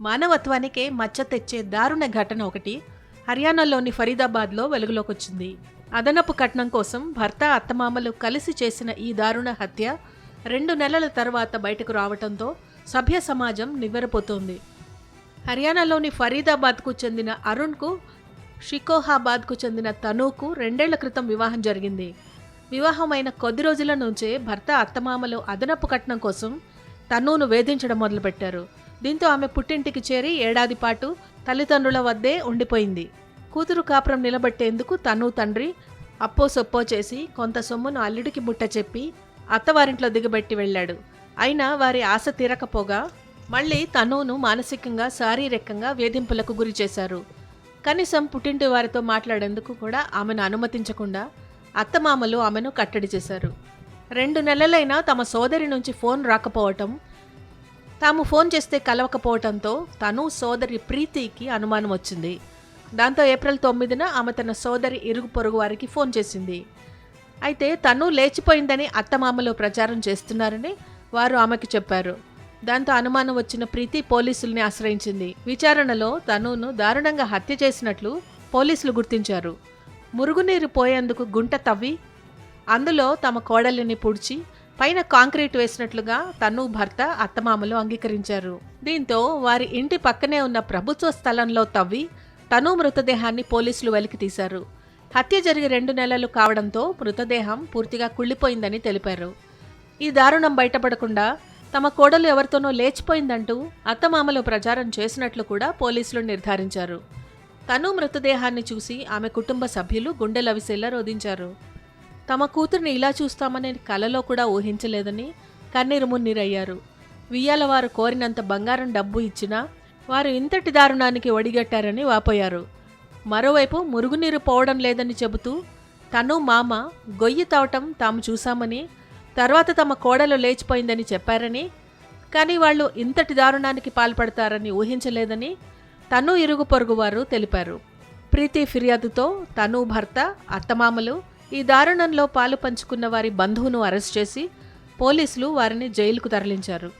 మానవత్వానికే మచ్చ తెచ్చే దారుణ ఘటన ఒకటి హర్యానాలోని ఫరీదాబాద్లో వెలుగులోకి వచ్చింది అదనపు కట్నం కోసం భర్త అత్తమామలు కలిసి చేసిన ఈ దారుణ హత్య రెండు నెలల తర్వాత బయటకు రావడంతో సభ్య సమాజం నివ్వెరపోతోంది. హర్యానాలోని ఫరీదాబాద్కు చెందిన అరుణ్కు షికోహాబాద్కు చెందిన తనూకు రెండేళ్ళ క్రితం వివాహం జరిగింది. వివాహమైన కొద్ది రోజుల నుంచే భర్త అత్తమామలు అదనపు కట్నం కోసం తనూను వేధించడం మొదలుపెట్టారు. దీంతో ఆమె పుట్టింటికి చేరి ఏడాది పాటు తల్లిదండ్రుల వద్దే ఉండిపోయింది. కూతురు కాపురం నిలబెట్టేందుకు తను తండ్రి అప్పో సొప్పో చేసి కొంత సొమ్మును అల్లుడికి ముట్ట చెప్పి అత్తవారింట్లో దిగబెట్టి వెళ్ళాడు. అయినా వారి ఆశ తీరకపోగా మళ్ళీ తనును మానసికంగా శారీరకంగా వేధింపులకు గురి చేశారు. కనీసం పుట్టింటి వారితో మాట్లాడేందుకు కూడా ఆమెను అనుమతించకుండా అత్తమామలు ఆమెను కట్టడి చేశారు. రెండు నెలలైనా తమ సోదరి నుంచి ఫోన్ రాకపోవటం తాము ఫోన్ చేస్తే కలవకపోవటంతో తను సోదరి ప్రీతికి అనుమానం వచ్చింది. దాంతో ఏప్రిల్ తొమ్మిదిన ఆమె తన సోదరి ఇరుగు పొరుగు వారికి ఫోన్ చేసింది. అయితే తను లేచిపోయిందని అత్తమామలు ప్రచారం చేస్తున్నారని వారు ఆమెకు చెప్పారు. దాంతో అనుమానం వచ్చిన ప్రీతి పోలీసుల్ని ఆశ్రయించింది. విచారణలో తనును దారుణంగా హత్య చేసినట్లు పోలీసులు గుర్తించారు. మురుగునీరు పోయేందుకు గుంట తవ్వి అందులో తమ కోడలిని పుడిచి పైన కాంక్రీట్ వేసినట్లుగా తను భర్త అత్తమామలు అంగీకరించారు. దీంతో వారి ఇంటి పక్కనే ఉన్న ప్రభుత్వ స్థలంలో తవ్వి తను మృతదేహాన్ని పోలీసులు వెలికి తీశారు. హత్య జరిగి రెండు నెలలు కావడంతో మృతదేహం పూర్తిగా కుళ్ళిపోయిందని తెలిపారు. ఈ దారుణం బయటపడకుండా తమ కోడలు ఎవరితోనో లేచిపోయిందంటూ అత్తమామలు ప్రచారం చేసినట్లు కూడా పోలీసులు నిర్ధారించారు. తను మృతదేహాన్ని చూసి ఆమె కుటుంబ సభ్యులు గుండెలవిసేలా రోధించారు. తమ కూతుర్ని ఇలా చూస్తామని కలలో కూడా ఊహించలేదని కన్నీరు మున్నీరయ్యారు. వియ్యాల వారు కోరినంత బంగారం డబ్బు ఇచ్చినా వారు ఇంతటి దారుణానికి ఒడిగట్టారని వాపోయారు. మరోవైపు మురుగునీరు పోవడం లేదని చెబుతూ తను మామ గొయ్యి తవ్వటం తాము చూశామని తర్వాత తమ కోడలు లేచిపోయిందని చెప్పారని కానీ వాళ్ళు ఇంతటి దారుణానికి పాల్పడతారని ఊహించలేదని తను ఇరుగు పొరుగువారు తెలిపారు. ప్రీతి ఫిర్యాదుతో తను భర్త అత్తమామలు ఈ దారుణంలో పాలు పంచుకున్న వారి బంధువును అరెస్ట్ చేసి పోలీసులు వారిని జైలుకు తరలించారు.